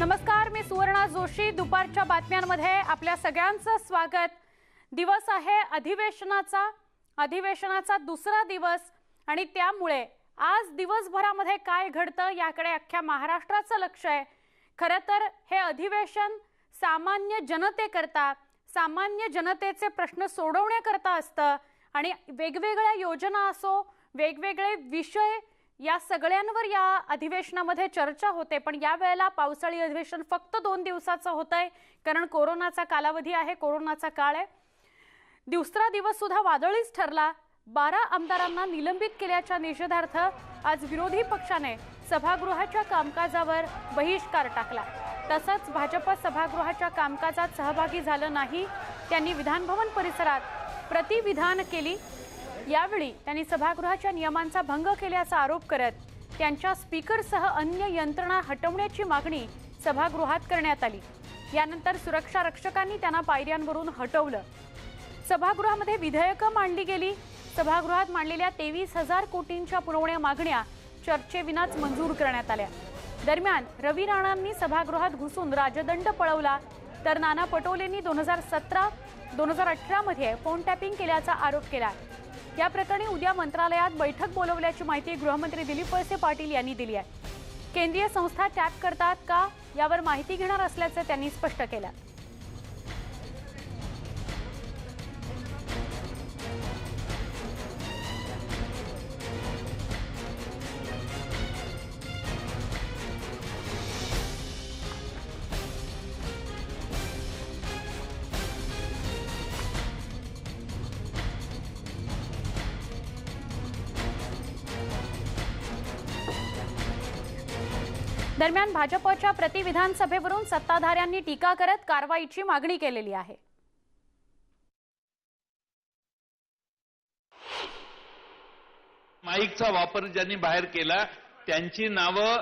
नमस्कार मी सुवर्णा जोशी. दुपारच्या बातम्यांमध्ये आपल्या सगळ्यांचं स्वागत. दिवस आहे अधिवेशनाचा. अधिवेशनाचा दुसरा दिवस आणि त्यामुळे आज दिवसभरामध्ये काय घडतं याकडे अख्ख्या महाराष्ट्राचं लक्ष आहे. खरं तर हे अधिवेशन सामान्य जनतेकरता सामान्य जनतेचे प्रश्न सोडवण्याकरता असतं आणि वेगवेगळ्या योजना असो वेगवेगळे विषय या सगळ्यांवर या अधिवेशनामध्ये चर्चा होते पण या वेळेला पावसाळी अधिवेशन फक्त दोन दिवसाचं होत आहे कारण कोरोनाचा कालावधी आहे कोरोनाचा काळ आहे. दुसरा दिवस सुद्धा वादळीच ठरला. बारा आमदारांना निलंबित केल्याच्या निषेधार्थ आज विरोधी पक्षाने सभागृहाच्या कामकाजावर बहिष्कार टाकला. तसंच भाजप सभागृहाच्या कामकाजात सहभागी झालं नाही त्यांनी विधानभवन परिसरात प्रतिविधान केली. यावेळी त्यांनी सभागृहाच्या नियमांचा भंग केल्याचा आरोप करत त्यांच्या स्पीकरसह अन्य यंत्रणा हटवण्याची मागणी सभागृहात करण्यात आली. यानंतर सुरक्षा रक्षकांनी त्यांना पायऱ्यांवरून हटवलं. सभागृहामध्ये विधेयकं मांडली गेली. सभागृहात मांडलेल्या तेवीस हजार कोटींच्या पुरवण्या मागण्या चर्चेविनाच मंजूर करण्यात आल्या. दरम्यान रवी राणांनी सभागृहात घुसून राजदंड पळवला तर नाना पटोलेंनी दोन हजार सतरा दोन हजार अठरामध्ये फोन टॅपिंग केल्याचा आरोप केला. या प्रकरणी उद्या मंत्रालयात बैठक बोलवल्याची माहिती गृहमंत्री दिलीप वळसे पाटील यांनी दिली आहे. केंद्रीय संस्था टॅप करतात का? यावर माहिती घेणार असल्याचं त्यांनी स्पष्ट केलं. दरम्यान भाजपच्या प्रतिविधानसभेवरून सत्ताधाऱ्यांनी टीका करत कारवाईची मागणी केलेली आहे. माईकचा वापर ज्यांनी बाहेर केला त्यांची नावं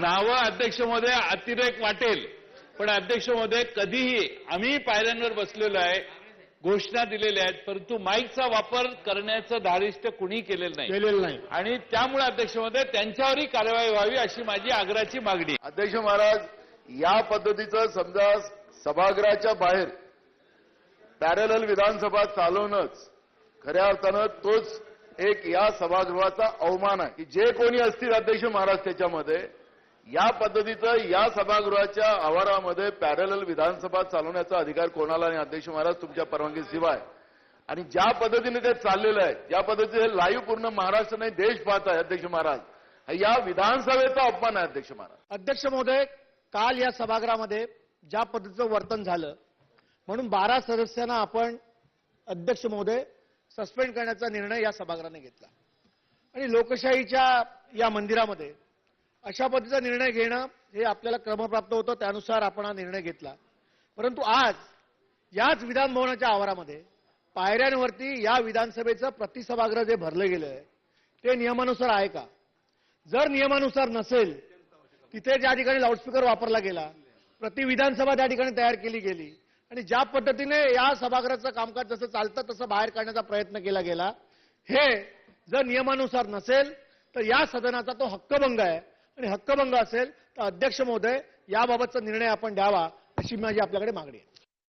नावं अध्यक्ष अतिरेक वाटेल. पण अध्यक्ष कधीही आम्ही पायऱ्यांवर बसलेलो आहे. घोषणा दिलेल्या आहेत परंतु माईकचा वापर करण्याचं धारिष्ट कुणी केलेलं नाही. केलेलं नाही. आणि त्यामुळे अध्यक्ष महोदय त्यांच्यावरही कारवाई व्हावी अशी माझी आग्रहाची मागणी. आहे. अध्यक्ष महाराज या पद्धतीचं समजा सभागृहाच्या बाहेर पॅरल विधानसभा चालवणंच खऱ्या अर्थानं तोच एक या सभागृहाचा अवमान आहे. की जे कोणी असतील अध्यक्ष महाराज त्याच्यामध्ये या पद्धतीचं या सभागृहाच्या आवारामध्ये पॅरल विधानसभा चालवण्याचा अधिकार कोणाला नाही अध्यक्ष महाराज तुमच्या परवानगीशिवाय आणि ज्या पद्धतीने ते चाललेलं आहे ज्या पद्धतीने लाईव्ह पूर्ण महाराष्ट्र नाही देश पाहत आहे अध्यक्ष महाराज. या विधानसभेचा अपमान आहे अध्यक्ष महाराज. अध्यक्ष महोदय काल या सभागृहामध्ये ज्या पद्धतीचं वर्तन झालं म्हणून बारा सदस्यांना आपण अध्यक्ष महोदय सस्पेंड करण्याचा निर्णय या सभागृहाने घेतला. आणि लोकशाहीच्या या मंदिरामध्ये अशा पद्धतीचा निर्णय घेणं हे आपल्याला क्रमप्राप्त होतं त्यानुसार आपण हा निर्णय घेतला. परंतु आज याच विधानभवनाच्या आवारामध्ये पायऱ्यांवरती या विधानसभेचं प्रतिसभागृह जे भरलं गेलं आहे ते नियमानुसार आहे का? जर नियमानुसार नसेल तिथे ज्या ठिकाणी लाऊडस्पीकर वापरला गेला प्रति विधानसभा त्या ठिकाणी तयार केली गेली आणि ज्या पद्धतीने या सभागृहाचं कामकाज जसं चालतं तसं बाहेर काढण्याचा प्रयत्न केला गेला हे जर नियमानुसार नसेल तर या सदनाचा तो हक्कभंग आहे. आणि हक्कभंग असेल तर अध्यक्ष महोदय याबाबतचा निर्णय आपण द्यावा अशी माझी आपल्याकडे मागणी आहे.